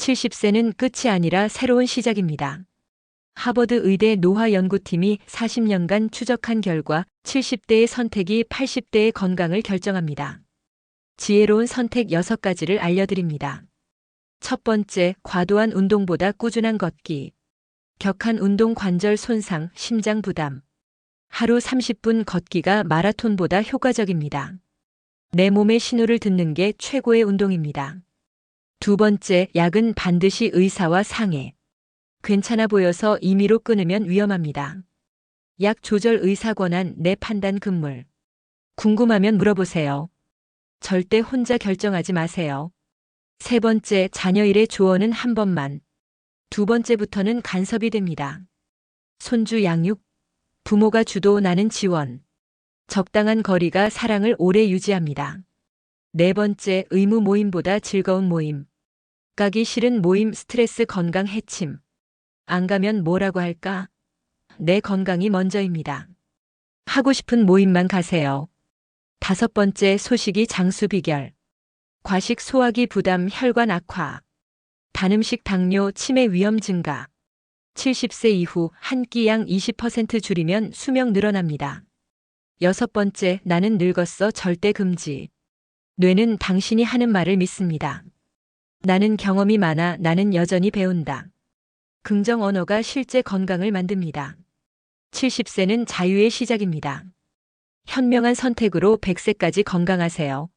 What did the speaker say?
70세는 끝이 아니라 새로운 시작입니다. 하버드 의대 노화 연구팀이 40년간 추적한 결과 70대의 선택이 80대의 건강을 결정합니다. 지혜로운 선택 6가지를 알려드립니다. 첫 번째, 과도한 운동보다 꾸준한 걷기. 격한 운동 관절 손상, 심장 부담. 하루 30분 걷기가 마라톤보다 효과적입니다. 내 몸의 신호를 듣는 게 최고의 운동입니다. 두 번째, 약은 반드시 의사와 상해. 괜찮아 보여서 임의로 끊으면 위험합니다. 약 조절 의사 권한 내 판단 금물. 궁금하면 물어보세요. 절대 혼자 결정하지 마세요. 세 번째, 자녀 일의 조언은 한 번만. 두 번째부터는 간섭이 됩니다. 손주 양육, 부모가 주도 나는 지원. 적당한 거리가 사랑을 오래 유지합니다. 네 번째, 의무 모임보다 즐거운 모임. 가기 싫은 모임 스트레스 건강 해침. 안 가면 뭐라고 할까? 내 건강이 먼저입니다. 하고 싶은 모임만 가세요. 다섯 번째, 소식이 장수 비결. 과식 소화기 부담 혈관 악화. 단음식 당뇨 치매 위험 증가. 70세 이후 한 끼 양 20% 줄이면 수명 늘어납니다. 여섯 번째, 나는 늙었어 절대 금지. 뇌는 당신이 하는 말을 믿습니다. 나는 경험이 많아 나는 여전히 배운다. 긍정 언어가 실제 건강을 만듭니다. 70세는 자유의 시작입니다. 현명한 선택으로 100세까지 건강하세요.